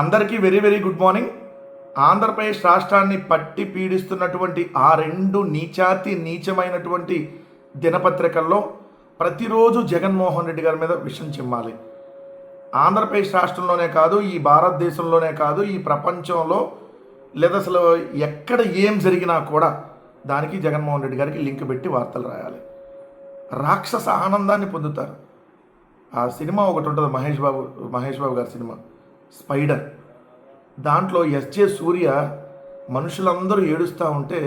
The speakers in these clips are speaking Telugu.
అందరికీ very very good morning. Andhra Pradesh రాష్ట్రాన్ని పట్టి పీడిస్తున్నటువంటి ఆ రెండు నీచాతి నీచమైనటువంటి దినపత్రికల్లో ప్రతిరోజు జగన్మోహన్ రెడ్డి గారి మీద విషం చిమ్మాలి. ఆంధ్రప్రదేశ్ రాష్ట్రంలోనే కాదు ఈ భారతదేశంలోనే కాదు ఈ ప్రపంచంలో లేదా అసలు ఎక్కడ ఏం జరిగినా కూడా దానికి జగన్మోహన్ రెడ్డి గారికి లింక్ పెట్టి వార్తలు రాయాలి. రాక్షస ఆనందాన్ని పొందుతారు. ఆ సినిమా ఒకటి ఉంటుంది మహేష్ బాబు మహేష్ బాబు గారి సినిమా. స్పైడర్. దాంట్లో ఎస్జే సూర్య మనుషులందరూ ఏడుస్తూ ఉంటే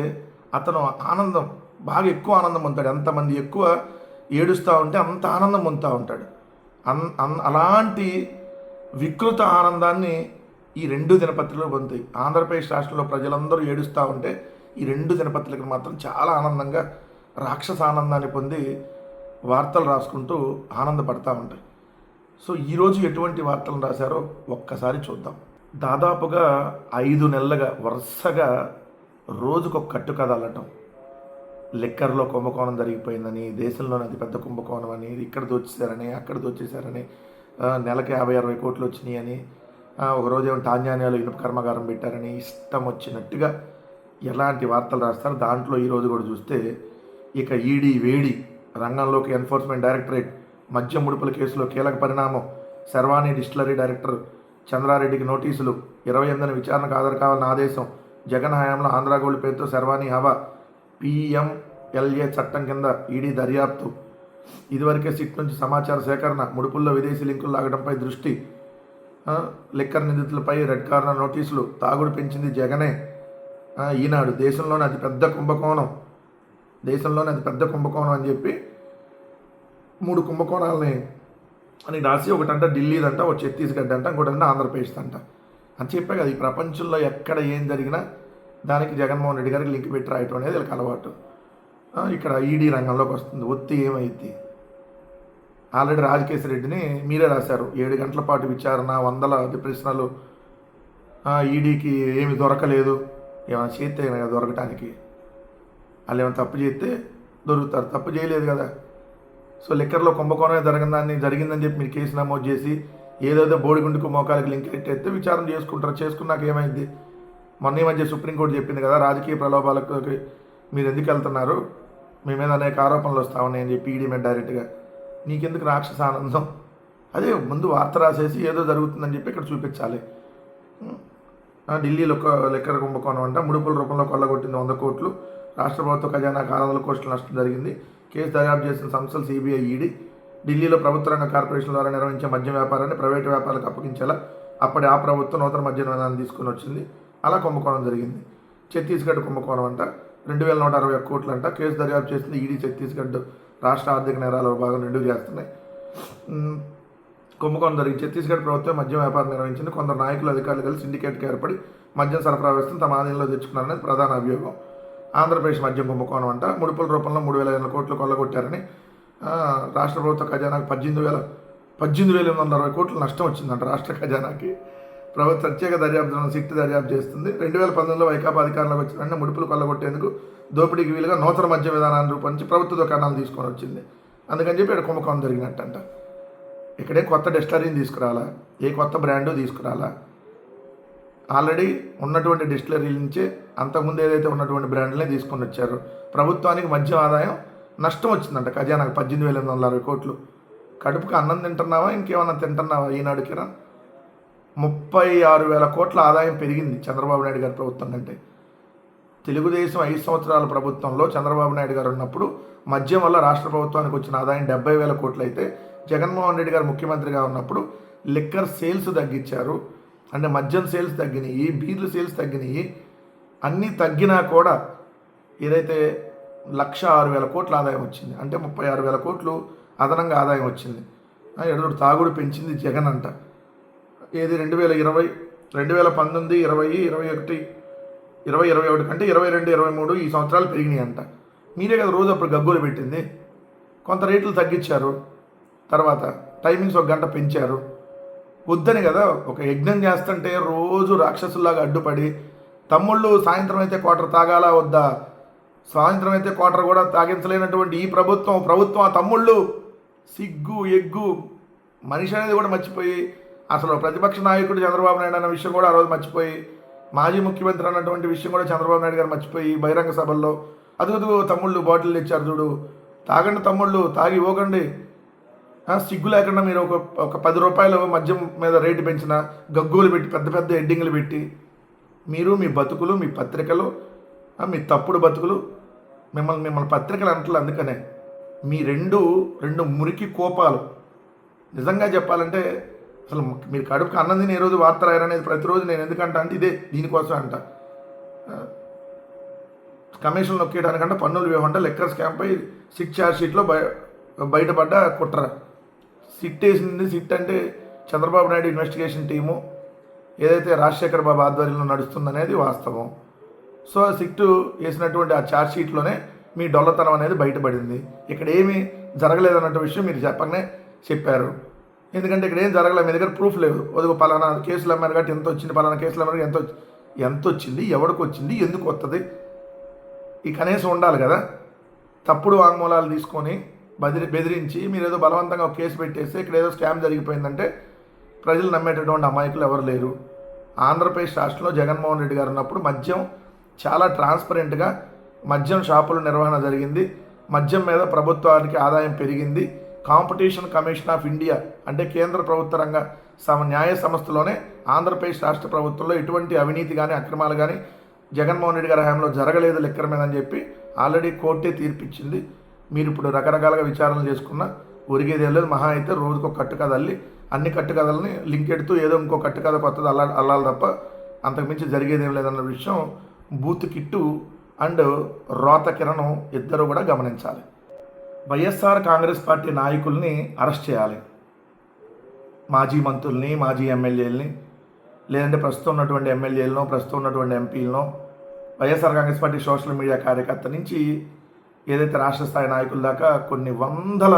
అతను ఆనందం బాగా ఎక్కువ ఆనందం పొందుతాడు. ఎంతమంది ఎక్కువ ఏడుస్తూ ఉంటే అంత ఆనందం పొందుతూ ఉంటాడు. అన్ అన్ అలాంటి వికృత ఆనందాన్ని ఈ రెండు దినపత్రికలు పొందుతాయి. ఆంధ్రప్రదేశ్ రాష్ట్రంలో ప్రజలందరూ ఏడుస్తూ ఉంటే ఈ రెండు దినపత్రికలు మాత్రం చాలా ఆనందంగా రాక్షస ఆనందాన్ని పొంది వార్తలు రాసుకుంటూ ఆనందపడతా ఉంటాయి. సో ఈరోజు ఎటువంటి వార్తలు రాశారో ఒక్కసారి చూద్దాం. దాదాపుగా ఐదు నెలలుగా వరుసగా రోజుకొక కట్టు కథ అల్లటం. లిక్కర్లో కుంభకోణం జరిగిపోయిందని దేశంలోనే అతి పెద్ద కుంభకోణం అని ఇక్కడ దోచేశారని అక్కడ దోచేశారని నెలకి యాభై అరవై కోట్లు వచ్చినాయని ఒకరోజు ఒక రోజు ఏమో టాంజానియాలో ఇనుప కర్మాగారం పెట్టారని ఇష్టం వచ్చినట్టుగా ఎలాంటి వార్తలు రాస్తారు. దాంట్లో ఈరోజు కూడా చూస్తే ఇక ఈడీ వేడి రంగంలోకి ఎన్ఫోర్స్మెంట్ డైరెక్టరేట్ మద్యం ముడుపుల కేసులో కీలక పరిణామం. శర్వాణి డిస్టిలరీ డైరెక్టర్ చంద్రారెడ్డికి నోటీసులు. ఇరవై ఎనిమిదిన విచారణకు హాజరు కావాలని ఆదేశం. జగన్ హయాంలో ఆంధ్రా గోల్డ్ పేరుతో శర్వాణి హవా పిఎంఎల్ఏ చట్టం కింద ఈడీ దర్యాప్తు. ఇదివరకే సిట్ నుంచి సమాచార సేకరణ ముడుపుల్లో విదేశీ లింకులు లాగడంపై దృష్టి లిక్కర్ నిందితులపై రెడ్ కార్నర్ నోటీసులు. తాగుడు పెంచింది జగనే. ఈనాడు దేశంలోనే అతి పెద్ద కుంభకోణం. దేశంలోనే అతి పెద్ద కుంభకోణం అని చెప్పి మూడు కుంభకోణాలని అని రాసి ఒకటంట ఢిల్లీదంట ఒక ఛత్తీస్గఢ్ అంట ఇంకోటంట ఆంధ్రప్రదేశ్ అంట అని చెప్పే కదా ఈ ప్రపంచంలో ఎక్కడ ఏం జరిగినా దానికి జగన్మోహన్ రెడ్డి గారికి లింక్ పెట్టి రాయటం అనేది వీళ్ళకి అలవాటు. ఇక్కడ ఈడీ రంగంలోకి వస్తుంది ఒత్తి ఏమైంది ఆల్రెడీ రాజకేశ్వర రెడ్డిని మీరే రాశారు ఏడు గంటల పాటు విచారణ వందల ప్రశ్నలు. ఈడీకి ఏమి దొరకలేదు ఏమైనా చేస్తే దొరకటానికి. వాళ్ళు ఏమైనా తప్పు చేస్తే దొరుకుతారు తప్పు చేయలేదు కదా. సో లిక్కర్లో కుంభకోణమే జరగదాన్ని జరిగిందని చెప్పి మీరు కేసు నమోదు చేసి ఏదేదో బోడిగుండుకు మోకాలకి లింక్ పెట్టేస్తే విచారణ చేసుకుంటారు చేసుకున్నాక ఏమైంది? మొన్న ఈ మధ్య సుప్రీంకోర్టు చెప్పింది కదా రాజకీయ ప్రలోభాలకు మీరు ఎందుకు వెళ్తున్నారు? మీ మీద అనేక ఆరోపణలు వస్తా ఉన్నాయని చెప్పి ఈడీ మీద డైరెక్ట్గా. నీకెందుకు రాక్షస ఆనందం? అదే ముందు వార్త రాసేసి ఏదో జరుగుతుందని చెప్పి ఇక్కడ చూపించాలి. ఢిల్లీలో ఒక లెక్కర కుంభకోణం అంట ముడుపుల రూపంలో కొల్లగొట్టింది వంద కోట్లు. రాష్ట్ర ప్రభుత్వ ఖజానాకు ఆరు వందల కోట్ల నష్టం జరిగింది. కేసు దర్యాప్తు చేసిన సంస్థలు సిబిఐ ఈడీ ఢిల్లీలో ప్రభుత్వ రంగ కార్పొరేషన్ ద్వారా నిర్వహించే మద్యం వ్యాపారాన్ని ప్రైవేటు వ్యాపారాలకు అప్పగించేలా అప్పటి ఆ ప్రభుత్వం నూతన మద్యం విధానం తీసుకుని వచ్చింది. అలా కుంభకోణం జరిగింది. ఛత్తీస్గఢ్ కుంభకోణం అంట. రెండు వేల నూట అరవై ఒక్క కోట్లు అంట కేసు దర్యాప్తు చేసింది ఈడీ ఛత్తీస్గఢ్ రాష్ట్ర ఆర్థిక నేరాల భాగం రెండు చేస్తున్నాయి. కుంభకోణం జరిగింది. ఛత్తీస్గఢ్ ప్రభుత్వం మద్యం వ్యాపారం నిర్వహించింది. కొందరు నాయకులు అధికారులు కలిసి సిండికేట్కి ఏర్పడి మద్యం సరఫరా వ్యవస్థను తమ ఆధీనంలో తెచ్చుకున్నారనేది ప్రధాన అభియోగం. ఆంధ్రప్రదేశ్ మద్యం కుంభకోణం అంట. ముడుపుల రూపంలో మూడు వేల ఐదు కోట్లు కొల్లగొట్టారని రాష్ట్ర ప్రభుత్వ ఖజానాకు పద్దెనిమిది వేల పద్దెనిమిది వేల ఎనిమిది వందల అరవై కోట్లు నష్టం వచ్చిందంట రాష్ట్ర ఖజానాకి. ప్రభుత్వ ప్రత్యేక దర్యాప్తులను సిట్ దర్యాప్తు చేస్తుంది రెండు వేల పంతొమ్మిదిలో వైకాపా అధికారంలోకి వచ్చిన వెంటనే ముడుపులు కొల్లగొట్టేందుకు దోపిడీకి వీలుగా నూతన మద్య విధానాన్ని రూపొందించి ప్రభుత్వ దుకాణాలు తీసుకొని వచ్చింది. అందుకని చెప్పి ఇక్కడ కుంభకోణం జరిగినట్టంట. ఇక్కడే కొత్త డిస్టలరీని తీసుకురాలా? ఏ కొత్త బ్రాండు తీసుకురాలా? ఆల్రెడీ ఉన్నటువంటి డిస్టిలరీ నుంచే అంతకుముందు ఏదైతే ఉన్నటువంటి బ్రాండ్లనే తీసుకొని వచ్చారు. ప్రభుత్వానికి మద్యం ఆదాయం నష్టం వచ్చిందంట. ఖజానాకు పద్దెనిమిది వేల ఎనిమిది వందల అరవై కోట్లు. కడుపుకి అన్నం తింటున్నావా? ఇంకేమన్నా తింటున్నావా ఈనాడు కిరణ్? ముప్పై ఆరు వేల కోట్ల ఆదాయం పెరిగింది చంద్రబాబు నాయుడు గారి ప్రభుత్వం కంటే. తెలుగుదేశం ఐదు సంవత్సరాల ప్రభుత్వంలో చంద్రబాబు నాయుడు గారు ఉన్నప్పుడు మద్యం వల్ల రాష్ట్ర ప్రభుత్వానికి వచ్చిన ఆదాయం డెబ్బై వేల కోట్లు అయితే జగన్మోహన్ రెడ్డి గారు ముఖ్యమంత్రిగా ఉన్నప్పుడు లిక్కర్ సేల్స్ తగ్గించారు. అంటే మద్యం సేల్స్ తగ్గినాయి బీర్లు సేల్స్ తగ్గినాయి. అన్నీ తగ్గినా కూడా ఏదైతే లక్ష ఆరు వేల కోట్ల ఆదాయం వచ్చింది అంటే ముప్పై ఆరు వేల కోట్లు అదనంగా ఆదాయం వచ్చింది. ఎడదోడు తాగుడు పెంచింది జగన్ అంట. ఏది రెండు వేల ఇరవై రెండు వేల పంతొమ్మిది ఇరవై ఇరవై ఒకటి ఇరవై ఇరవై ఒకటి కంటే ఇరవై రెండు ఇరవై మూడు ఈ సంవత్సరాలు పెరిగినాయి అంట. మీరే కదా రోజు అప్పుడు గగ్గోలు పెట్టింది. కొంత రేట్లు తగ్గించారు. తర్వాత టైమింగ్స్ ఒక గంట పెంచారు. వద్దని కదా ఒక యజ్ఞం చేస్తుంటే రోజు రాక్షసుల్లాగా అడ్డుపడి తమ్ముళ్ళు సాయంత్రం అయితే క్వార్టర్ తాగాలా వద్దా? సాయంత్రం అయితే క్వార్టర్ కూడా తాగించలేనటువంటి ఈ ప్రభుత్వం ప్రభుత్వం ఆ తమ్ముళ్ళు సిగ్గు ఎగ్గు మనిషి అనేది కూడా మర్చిపోయి అసలు ప్రతిపక్ష నాయకుడు చంద్రబాబు నాయుడు అన్న విషయం కూడా ఆ రోజు మర్చిపోయి మాజీ ముఖ్యమంత్రి అన్నటువంటి విషయం కూడా చంద్రబాబు నాయుడు గారు మర్చిపోయి బహిరంగ సభల్లో అదుగు తమ్ముళ్ళు బాటిల్ తెచ్చారు చూడు తాగండి తమ్ముళ్ళు తాగి ఇవ్వకండి. సిగ్గు లేకుండా మీరు ఒక ఒక పది రూపాయలు మద్యం మీద రేటు పెంచిన గగ్గోలు పెట్టి పెద్ద పెద్ద హెడ్డింగ్లు పెట్టి మీరు మీ బతుకులు మీ పత్రికలు మీ తప్పుడు బతుకులు మిమ్మల్ని మిమ్మల్ని పత్రికలు అంటలు అందుకనే. మీ రెండు రెండు మురికి కోపాలు. నిజంగా చెప్పాలంటే అసలు మీరు కడుపుకి అన్నం తిని ఏ రోజు వార్త రాయరనేది ప్రతిరోజు నేను ఎందుకంటా అంటే ఇదే దీనికోసం అంట. కమిషన్ నొక్కేయడానికంటే పన్నులు ఇవ్వకుండా లెక్కర్ స్కామ్పై సిక్స్ ఛార్జ్ షీట్లో బయ బయటపడ్డ కుట్ర. సిట్ వేసింది సిట్ అంటే చంద్రబాబు నాయుడు ఇన్వెస్టిగేషన్ టీము ఏదైతే రాజశేఖర్ బాబు ఆధ్వర్యంలో నడుస్తుందనేది వాస్తవం. సో ఆ సిట్టు వేసినటువంటి ఆ ఛార్జ్ షీట్లోనే మీ డొల్లతనం అనేది బయటపడింది. ఇక్కడ ఏమీ జరగలేదన్నట్టు విషయం మీరు చెప్పగానే చెప్పారు. ఎందుకంటే ఇక్కడ ఏం జరగలేదు మీ దగ్గర ప్రూఫ్ లేదు. ఒక పలానా కేసులు అమ్మారు కాబట్టి ఎంత వచ్చింది పలానా కేసులు అమ్మారు ఎంత ఎంత వచ్చింది ఎవరికి వచ్చింది ఎందుకు వస్తుంది ఈ కనీసం ఉండాలి కదా. తప్పుడు వాంగ్మూలాలు తీసుకొని బెదిరి బెదిరించి మీరు ఏదో బలవంతంగా ఒక కేసు పెట్టేస్తే ఇక్కడ ఏదో స్కామ్ జరిగిపోయిందంటే ప్రజలు నమ్మేటటువంటి అమాయకులు ఎవరు లేరు. ఆంధ్రప్రదేశ్ రాష్ట్రంలో జగన్మోహన్ రెడ్డి గారు ఉన్నప్పుడు మద్యం చాలా ట్రాన్స్పరెంట్గా మద్యం షాపుల నిర్వహణ జరిగింది. మద్యం మీద ప్రభుత్వానికి ఆదాయం పెరిగింది. కాంపిటీషన్ కమిషన్ ఆఫ్ ఇండియా అంటే కేంద్ర ప్రభుత్వ రంగ సమ న్యాయ సంస్థలోనే ఆంధ్రప్రదేశ్ రాష్ట్ర ప్రభుత్వంలో ఎటువంటి అవినీతి కానీ అక్రమాలు కానీ జగన్మోహన్ రెడ్డి గారి హయాంలో జరగలేదు లెక్కర మీద అని చెప్పి ఆల్రెడీ కోర్టే తీర్పిచ్చింది. మీరు ఇప్పుడు రకరకాలుగా విచారణలు చేసుకున్న ఒరిగేది లేదు. మహా అయితే రోజుకు ఒక కట్టు కథ అల్లి అన్ని కట్టు కథల్ని లింక్ ఎడుతూ ఏదో ఇంకో కట్టు కథ కొత్తది అల్లా అల్లాలి తప్ప అంతకుమించి జరిగేది లేదన్న విషయం బూత్ కిట్టు అండ్ రోత కిరణం ఇద్దరు కూడా గమనించాలి. వైఎస్ఆర్ కాంగ్రెస్ పార్టీ నాయకుల్ని అరెస్ట్ చేయాలి. మాజీ మంత్రుల్ని మాజీ ఎమ్మెల్యేలని లేదంటే ప్రస్తుతం ఉన్నటువంటి ఎమ్మెల్యేలను ప్రస్తుతం ఉన్నటువంటి ఎంపీలను YSR Congress party social media కార్యకర్త నుంచి ఏదైతే రాష్ట్ర స్థాయి నాయకుల దాకా కొన్ని వందల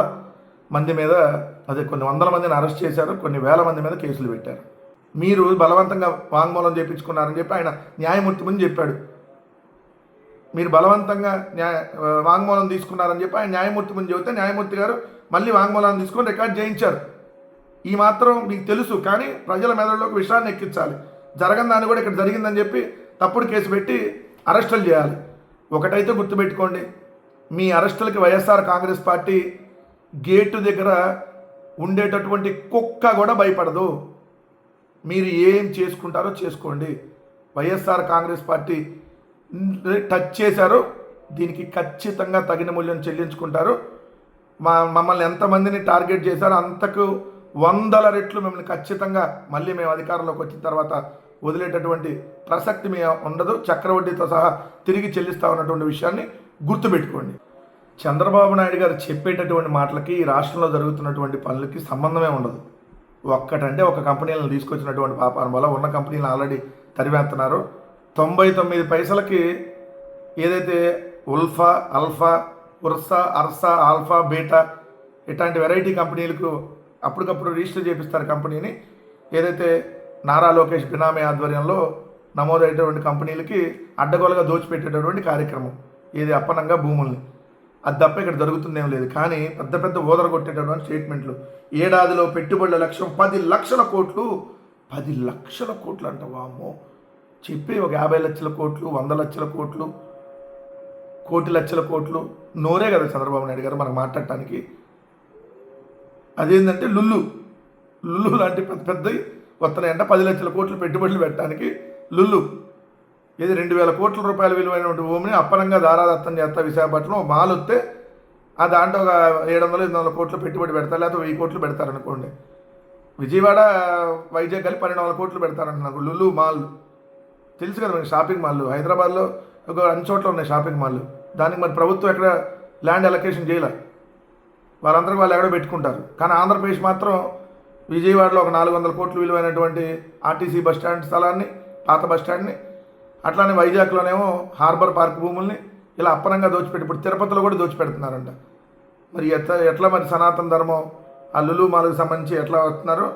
మంది మీద అదే కొన్ని వందల మందిని అరెస్ట్ చేశారు కొన్ని వేల మంది మీద కేసులు పెట్టారు. మీరు బలవంతంగా వాంగ్మూలం చేయించుకున్నారని చెప్పి ఆయన న్యాయమూర్తి ముందు చెప్పాడు. మీరు బలవంతంగా న్యాయ వాంగ్మూలం తీసుకున్నారని చెప్పి ఆయన న్యాయమూర్తి ముందు చెబితే న్యాయమూర్తి గారు మళ్ళీ వాంగ్మూలాన్ని తీసుకొని రికార్డ్ చేయించారు. ఈ మాత్రం మీకు తెలుసు కానీ ప్రజల మెదడులోకి విషయాన్ని ఎక్కించాలి. జరగని దాన్ని కూడా ఇక్కడ జరిగిందని చెప్పి తప్పుడు కేసు పెట్టి అరెస్టులు చేయాలి. ఒకటైతే గుర్తుపెట్టుకోండి మీ అరెస్టులకి వైఎస్ఆర్ కాంగ్రెస్ పార్టీ గేటు దగ్గర ఉండేటటువంటి కుక్క కూడా భయపడదు. మీరు ఏం చేసుకుంటారో చేసుకోండి. వైఎస్ఆర్ కాంగ్రెస్ పార్టీ టచ్ చేశారు. దీనికి ఖచ్చితంగా తగిన మూల్యం చెల్లించుకుంటారు. మా మమ్మల్ని ఎంతమందిని టార్గెట్ చేశారో అంతకు వందల రెట్లు మిమ్మల్ని ఖచ్చితంగా మళ్ళీ మేము అధికారంలోకి వచ్చిన తర్వాత వదిలేటటువంటి ప్రసక్తి మీ ఉండదు. చక్రవడ్డీతో సహా తిరిగి చెల్లిస్తా ఉన్నటువంటి విషయాన్ని గుర్తుపెట్టుకోండి. చంద్రబాబు నాయుడు గారు చెప్పేటటువంటి మాటలకి ఈ రాష్ట్రంలో జరుగుతున్నటువంటి పనులకి సంబంధమే ఉండదు. ఒక్కటంటే ఒక కంపెనీలను తీసుకొచ్చినటువంటి పాపాన వల్ల ఉన్న కంపెనీలు ఆల్రెడీ తరివేస్తున్నారు తొంభై తొమ్మిది పైసలకి ఏదైతే ఉల్ఫా అల్ఫా ఉర్సా అర్సా ఆల్ఫా బీటా ఇట్లాంటి వెరైటీ కంపెనీలకు అప్పటికప్పుడు రిజిస్టర్ చేపిస్తారు కంపెనీని ఏదైతే నారా లోకేష్ బినామీ ఆధ్వర్యంలో నమోదైనటువంటి కంపెనీలకి అడ్డగోలుగా దోచిపెట్టేటటువంటి కార్యక్రమం. ఇది అప్పనంగా భూముల్ని. అది తప్ప ఇక్కడ జరుగుతుందేం లేదు. కానీ పెద్ద పెద్ద ఓదర కొట్టేటటువంటి స్టేట్మెంట్లు. ఏడాదిలో పెట్టుబడుల లక్ష్యం పది లక్షల కోట్లు. పది లక్షల కోట్లు అంట వామ్మో. చెప్పి ఒక యాభై లక్షల కోట్లు వంద లక్షల కోట్లు కోటి లక్షల కోట్లు. నోరే కదా చంద్రబాబు నాయుడు గారు మనం మాట్లాడటానికి. అదేంటంటే లుల్లు. లుల్లు లాంటి పెద్ద పెద్దవి వస్తున్నాయంట. పది లక్షల కోట్లు పెట్టుబడులు పెట్టడానికి. లుల్లు. ఇది రెండు వేల కోట్ల రూపాయల విలువైనటువంటి భూమిని అప్పనంగా దారాదత్తం చేస్తా విశాఖపట్నం మాల్ వస్తే ఆ దాంట్లో ఒక ఏడు వందలు ఎనిమిది వందల కోట్లు పెట్టుబడి పెడతారు లేకపోతే వెయ్యి కోట్లు పెడతారు అనుకోండి విజయవాడ వైజాగ్ కలిపి పన్నెండు వందల కోట్లు పెడతారంటున్నారు. నాకు లులు మాల్. తెలుసు కదా మనకి షాపింగ్ మాల్ హైదరాబాద్లో ఒక అన్ని చోట్ల ఉన్నాయి షాపింగ్ మాల్ దానికి మరి ప్రభుత్వం ఎక్కడ ల్యాండ్ అలొకేషన్ చేయలే? వాళ్ళందరికీ వాళ్ళు ఎక్కడో పెట్టుకుంటారు. కానీ ఆంధ్రప్రదేశ్ మాత్రం విజయవాడలో ఒక నాలుగు వందల కోట్లు విలువైనటువంటి ఆర్టీసీ బస్ స్టాండ్ స్థలాన్ని పాత బస్ స్టాండ్ని అట్లానే వైజాగ్లోనేమో హార్బర్ పార్క్ భూముల్ని ఇలా అప్పనంగా దోచిపెట్టి ఇప్పుడు తిరుపతిలో కూడా దోచిపెడుతున్నారంట. మరి ఎట్లా ఎట్లా మరి సనాతన ధర్మం? ఆ లులు మాలకు సంబంధించి ఎట్లా వస్తున్నారో?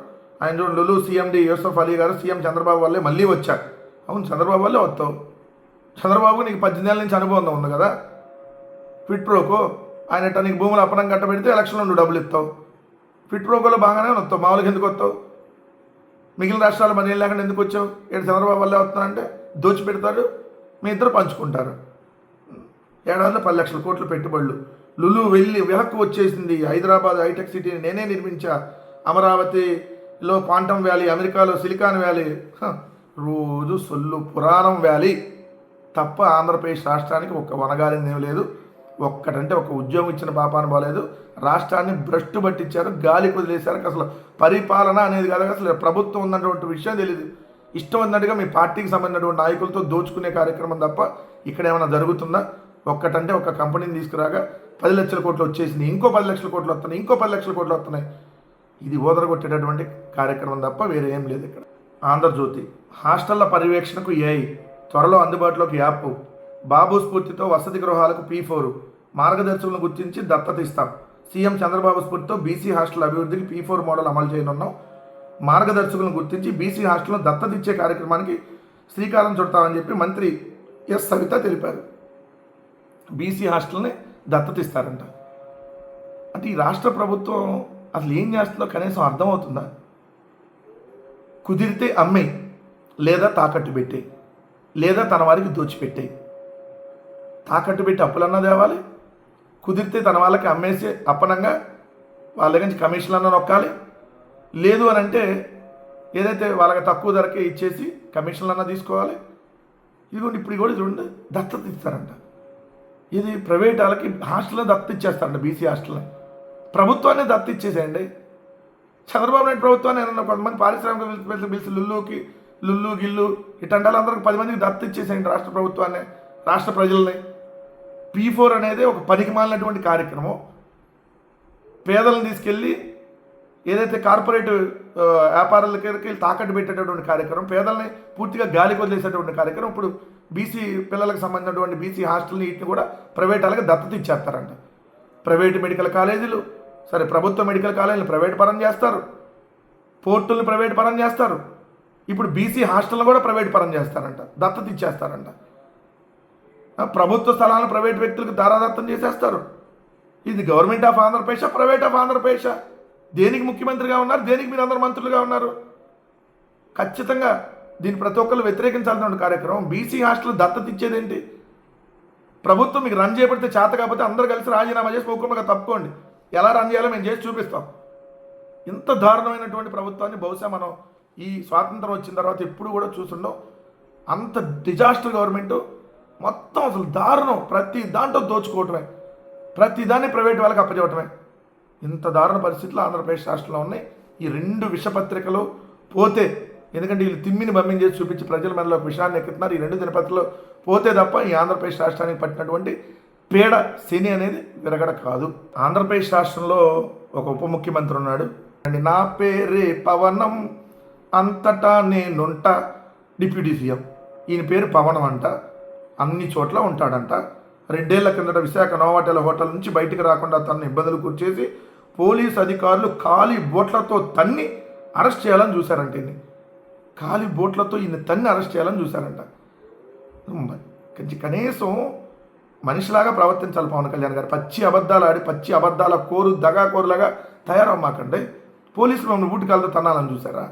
ఆయన చూడండి లులు సీఎండి యూసఫ్ అలీ గారు సీఎం చంద్రబాబు వల్లే మళ్ళీ వచ్చారు. అవును చంద్రబాబు వల్లే వస్తావు. చంద్రబాబు నీకు పద్దెనిమిది నెలల నుంచి అనుభవం ఉంది కదా? ఫిట్ ప్రోకో ఆయన ఇట్లా నీకు భూములు అప్పనం కట్టబెడితే ఎలక్షన్లో నువ్వు డబ్బులు ఇస్తావు. ఫిట్ ప్రోకోలో బాగానే వస్తావు మామూలుగా ఎందుకు వస్తావు? మిగిలిన రాష్ట్రాలు మరి ఏం లేకుండా ఎందుకు వచ్చావు? ఏడు చంద్రబాబు వల్లే వస్తున్నానంటే దోచిపెడతారు మీ ఇద్దరు పంచుకుంటారు. ఏడాదిలో పది లక్షల కోట్లు పెట్టుబడులు. లులు వెళ్ళి వెనక్కి వచ్చేసింది హైదరాబాద్ హైటెక్ సిటీని నేనే నిర్మించా. అమరావతిలో క్వాంటమ్ వ్యాలీ అమెరికాలో సిలికాన్ వ్యాలీ. రోజు సొల్లు పురాణం వ్యాలీ. తప్ప ఆంధ్రప్రదేశ్ రాష్ట్రానికి ఒక్క వనగాలింది ఏం లేదు. ఒక్కటంటే ఒక ఉద్యోగం ఇచ్చిన పాపాన బాలేదు. రాష్ట్రాన్ని భ్రష్టు పట్టించారు గాలి కుదిలేశారు. అసలు పరిపాలన అనేది కాదు అసలు ప్రభుత్వం ఉన్నటువంటి విషయం తెలియదు ఇష్టం ఉన్నట్టుగా మీ పార్టీకి సంబంధించినటువంటి నాయకులతో దోచుకునే కార్యక్రమం తప్ప ఇక్కడ ఏమైనా జరుగుతుందా? ఒక్కటంటే ఒక కంపెనీని తీసుకురాగా పది లక్షల కోట్లు వచ్చేసింది ఇంకో పది లక్షల కోట్లు వస్తున్నాయి ఇంకో పది లక్షల కోట్లు వస్తున్నాయి. ఇది ఓదరగొట్టేటటువంటి కార్యక్రమం తప్ప వేరే ఏం లేదు ఇక్కడ. ఆంధ్రజ్యోతి హాస్టళ్ళ పర్యవేక్షణకు ఏఐ త్వరలో అందుబాటులోకి యాప్ బాబు స్ఫూర్తితో వసతి గృహాలకు పీ ఫోర్ మార్గదర్శకులను గుర్తించి దత్తత ఇస్తాం. సీఎం చంద్రబాబు స్ఫూర్తితో బీసీ హాస్టల్ అభివృద్ధికి పీ ఫోర్ మోడల్ అమలు చేయనున్నాం. మార్గదర్శకులను గుర్తించి బీసీ హాస్టల్ను దత్తత ఇచ్చే కార్యక్రమానికి శ్రీకారం చుడతామని చెప్పి మంత్రి ఎస్ సవిత తెలిపారు. బీసీ హాస్టల్ని దత్తత ఇస్తారంట అంటే ఈ రాష్ట్ర ప్రభుత్వం అసలు ఏం చేస్తుందో కనీసం అర్థమవుతుందా? కుదిరితే అమ్మే లేదా తాకట్టు పెట్టే లేదా తన వారికి దోచిపెట్టే. తాకట్టు పెట్టి అప్పులన్నా తేవాలి కుదిరితే తన వాళ్ళకి అమ్మేసి అప్పనంగా వాళ్ళ దగ్గర నుంచి కమిషన్లన్నా నొక్కాలి లేదు అని అంటే ఏదైతే వాళ్ళకి తక్కువ ధరకే ఇచ్చేసి కమిషన్లు అన్నా తీసుకోవాలి. ఇదిగోండి ఇప్పుడు కూడా చూడండి దత్తత ఇస్తారంట. ఇది ప్రైవేట్ వాళ్ళకి హాస్టల్లో దత్త ఇచ్చేస్తారంట బీసీ హాస్టల్లో. ప్రభుత్వాన్ని దత్త ఇచ్చేసేయండి. చంద్రబాబు నాయుడు ప్రభుత్వాన్ని ఏమన్నా కొంతమంది పారిశ్రామిక పిలిచి లుల్లుకి లుల్లు గిల్లు ఇట్లాంటి వాళ్ళందరికీ పది మందికి దత్త ఇచ్చేసేయండి రాష్ట్ర ప్రభుత్వాన్ని రాష్ట్ర ప్రజల్ని. పీ ఫోర్ అనేది ఒక పనికి మాలినటువంటి కార్యక్రమం. పేదలను తీసుకెళ్ళి ఏదైతే కార్పొరేట్ వ్యాపారాలకి వెళ్ళి తాకట్టు పెట్టేటటువంటి కార్యక్రమం పేదల్ని పూర్తిగా గాలికి వదిలేసేటువంటి కార్యక్రమం ఇప్పుడు బీసీ పిల్లలకు సంబంధించినటువంటి బీసీ హాస్టల్ని వీటిని కూడా ప్రైవేట్ వాళ్ళకి దత్తత ఇచ్చేస్తారంట. ప్రైవేట్ మెడికల్ కాలేజీలు సరే ప్రభుత్వ మెడికల్ కాలేజీలు ప్రైవేట్ పరం చేస్తారు. పోర్టుల్ని ప్రైవేట్ పరం చేస్తారు. ఇప్పుడు బీసీ హాస్టల్ని కూడా ప్రైవేట్ పరం చేస్తారంట. దత్తత ఇచ్చేస్తారంట. ప్రభుత్వ స్థలాలను ప్రైవేట్ వ్యక్తులకు దారాదత్తం చేసేస్తారు. ఇది government of Andhra Pradesh private of Andhra Pradesh? దేనికి ముఖ్యమంత్రిగా ఉన్నారు? దేనికి మీరు అందరు మంత్రులుగా ఉన్నారు? ఖచ్చితంగా దీన్ని ప్రతి ఒక్కరు వ్యతిరేకించాల్సిన కార్యక్రమం. బీసీ హాస్టల్ దత్తత ఇచ్చేదేంటి ప్రభుత్వం మీకు రన్ చేయబడితే చేత కాకపోతే అందరు కలిసి రాజీనామా చేసి పోకుండా తప్పుకోండి. ఎలా రన్ చేయాలో మేము చేసి చూపిస్తాం. ఇంత దారుణమైనటువంటి ప్రభుత్వాన్ని బహుశా మనం ఈ స్వాతంత్రం వచ్చిన తర్వాత ఎప్పుడు కూడా చూస్తుండం అంత డిజాస్టర్ గవర్నమెంట్ మొత్తం అసలు దారుణం. ప్రతి దాంట్లో దోచుకోవటమే. ప్రతి దాన్ని ప్రైవేట్ వాళ్ళకి అప్పచెప్పటమే ఇంత దారుణ పరిస్థితులు ఆంధ్రప్రదేశ్ రాష్ట్రంలో ఉన్నాయి. ఈ రెండు విషపత్రికలు పోతే ఎందుకంటే వీళ్ళు తిమ్మిని బమ్మిని చేసి చూపించి ప్రజల మెడలో విషయాన్ని ఎక్కుతున్నారు ఈ రెండు దినపత్రికలు పోతే తప్ప ఈ ఆంధ్రప్రదేశ్ రాష్ట్రానికి పట్టినటువంటి పీడ శని అనేది విరగడ కాదు. ఆంధ్రప్రదేశ్ రాష్ట్రంలో ఒక ఉప ముఖ్యమంత్రి ఉన్నాడు. అండ్ నా పేరే పవనం అంతటా నేనుంట డిప్యూటీ సీఎం. ఈయన పేరు పవనం అంట. అన్ని చోట్ల ఉంటాడంట. రెండేళ్ళ కిందట విశాఖ నోవాటెల హోటల్ నుంచి బయటికి రాకుండా తనను ఇబ్బందులు కూర్చేసి పోలీస్ అధికారులు ఖాళీ బోట్లతో తన్ని అరెస్ట్ చేయాలని చూశారంట ఈయన్ని ఖాళీ బోట్లతో ఈయన తన్ని అరెస్ట్ చేయాలని చూశారంట. కొంచెం కనీసం మనిషిలాగా ప్రవర్తించాలి పవన్ కళ్యాణ్ గారు. పచ్చి అబద్ధాలు ఆడి పచ్చి అబద్ధాల కోరు దగా కోరులాగా తయారవ్వమాకండి. పోలీసులు మమ్మల్ని బూటికాలతో తన్నాలని చూసారా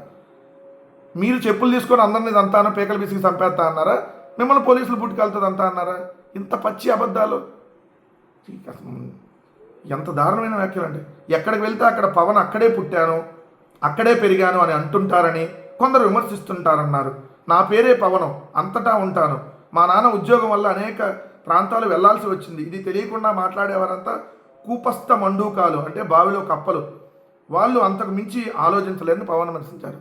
మీరు చెప్పులు తీసుకొని అందరినీ దంతాను పేకలు బిసికి చంపేస్తా అన్నారా? మిమ్మల్ని పోలీసులు బూటికాలతో దంతా అన్నారా? ఇంత పచ్చి అబద్ధాలు. ఎంత దారుణమైన వ్యాఖ్యలు అండి ఎక్కడికి వెళ్తే అక్కడ పవన్ అక్కడే పుట్టాను అక్కడే పెరిగాను అని అంటుంటారని కొందరు విమర్శిస్తుంటారన్నారు. నా పేరే పవనం అంతటా ఉంటాను. మా నాన్న ఉద్యోగం వల్ల అనేక ప్రాంతాలు వెళ్ళాల్సి వచ్చింది. ఇది తెలియకుండా మాట్లాడేవారంతా కూపస్థ మండూకాలు అంటే బావిలో కప్పలు. వాళ్ళు అంతకు మించి ఆలోచించలేని పవన్ విమర్శించారు.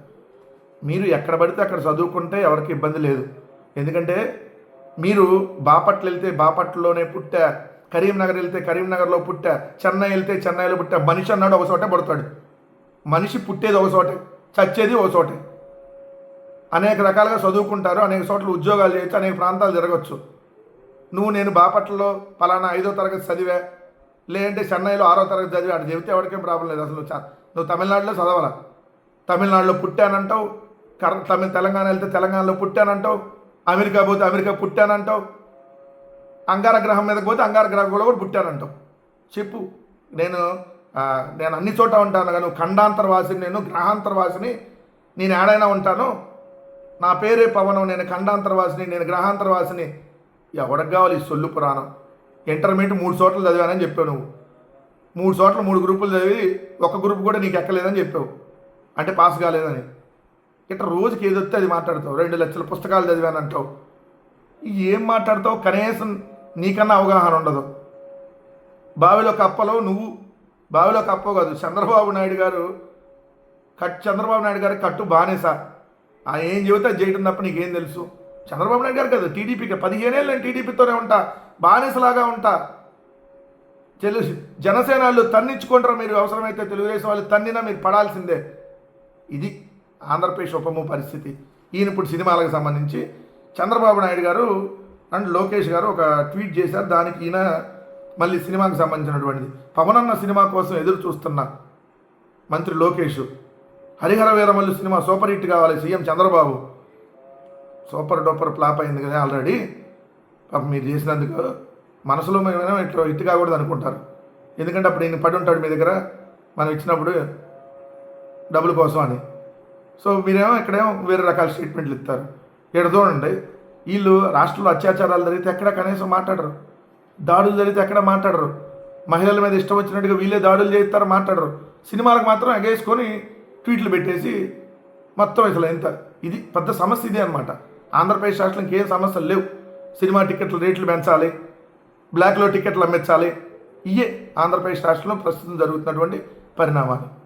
మీరు ఎక్కడ పడితే అక్కడ చదువుకుంటే ఎవరికి ఇబ్బంది లేదు. ఎందుకంటే మీరు బాపట్ల వెళ్తే బాపట్లలోనే పుట్టారు కరీంనగర్ వెళ్తే కరీంనగర్లో పుట్టా చెన్నై వెళ్తే చెన్నైలో పుట్టా మనిషి అన్నాడు ఒక చోటే పడతాడు. మనిషి పుట్టేది ఒక చోటే చచ్చేది ఒక చోటే. అనేక రకాలుగా చదువుకుంటారు అనేక చోట్ల ఉద్యోగాలు చేయొచ్చు అనేక ప్రాంతాలు తిరగచ్చు. నువ్వు నేను బాపట్లలో పలానా ఐదో తరగతి చదివా? లేదంటే చెన్నైలో ఆరో తరగతి చదివా? అటు చెబితే ఎవరికేం ప్రాబ్లం లేదు అసలు. నువ్వు తమిళనాడులో చదవాలా? తమిళనాడులో పుట్టానంటావు కర తమిళ తెలంగాణ వెళ్తే తెలంగాణలో పుట్టానంటావు అమెరికా పోతే అమెరికా పుట్టానంటావు అంగార గ్రహం మీదకి పోతే అంగార గ్రహం కూడా కూడా పుట్టారంటావు. చెప్పు. నేను నేను అన్ని చోట ఉంటాను కానీ ఖండాంతర్వాసిని ఖండాంతరవాసిని నేను గ్రహాంతరవాసిని నేను ఏడైనా ఉంటాను? నా పేరే పవనం నేను ఖండాంతరవాసిని నేను గ్రహాంతరవాసిని. ఎవరికి కావాలి ఈ సొల్లు పురాణం? ఇంటర్మీడియట్ మూడు చోట్ల చదివానని చెప్పావు నువ్వు. మూడు చోట్ల మూడు గ్రూపులు చదివి ఒక గ్రూప్ కూడా నీకు ఎక్కలేదని చెప్పావు. అంటే పాస్ కాలేదని. ఇట్లా రోజుకి ఏదొస్తే అది మాట్లాడతావు. రెండు లక్షల పుస్తకాలు చదివానంటావు. ఏం మాట్లాడతావు? కనీసం నీకన్నా అవగాహన ఉండదు. బావిలో కప్పలో నువ్వు బావిలో కప్ప కాదు చంద్రబాబు నాయుడు గారు కట్ చంద్రబాబు నాయుడు గారు కట్టు బానేసా. ఆ ఏం చెబితే అది చేయటం తప్ప నీకేం తెలుసు? చంద్రబాబు నాయుడు గారు కదా టీడీపీకి పదిహేనేళ్ళు నేను టీడీపీతోనే ఉంటా బానిసలాగా ఉంటా. తెలు జనసేన వాళ్ళు తన్నించుకుంటారు మీరు అవసరమైతే తెలుగుదేశం వాళ్ళు తన్నినా మీరు పడాల్సిందే. ఇది ఆంధ్రప్రదేశ్ ఉపము పరిస్థితి. ఈయన ఇప్పుడు సినిమాలకు సంబంధించి చంద్రబాబు నాయుడు గారు అండ్ లోకేష్ గారు ఒక ట్వీట్ చేశారు. దానికి ఈయన మళ్ళీ సినిమాకి సంబంధించినటువంటిది. పవనన్న సినిమా కోసం ఎదురు చూస్తున్న మంత్రి Lokesh Harihara Veeramallu cinema super hit కావాలి CM Chandrababu. Super duper flop అయింది కదా ఆల్రెడీ. పాపం మీరు చేసినందుకు మనసులో మేము ఇట్లా హిట్ కాకూడదు అనుకుంటారు. ఎందుకంటే అప్పుడు ఈయన పడి ఉంటాడు మీ దగ్గర. మనం ఇచ్చినప్పుడు డబ్బుల కోసం అని. సో మీరేమో ఇక్కడేమో వేరే రకాల స్టేట్మెంట్లు ఇస్తారు. ఇక్కడ చూడండి. వీళ్ళు రాష్ట్రంలో అత్యాచారాలు జరిగితే ఎక్కడ కనీసం మాట్లాడరు. దాడులు జరిగితే ఎక్కడ మాట్లాడరు. మహిళల మీద ఇష్టం వచ్చినట్టుగా వీళ్ళే దాడులు చేస్తారు మాట్లాడరు. సినిమాలకు మాత్రం ఎగేసుకొని ట్వీట్లు పెట్టేసి మొత్తం అసలు ఎంత ఇది పెద్ద సమస్య ఇదే అనమాట ఆంధ్రప్రదేశ్ రాష్ట్రం ఇంకేం సమస్యలు లేవు. సినిమా టికెట్ల రేట్లు పెంచాలి బ్లాక్లో టికెట్లు అమ్మించాలి ఇయే ఆంధ్రప్రదేశ్ రాష్ట్రంలో ప్రస్తుతం జరుగుతున్నటువంటి పరిణామాలు.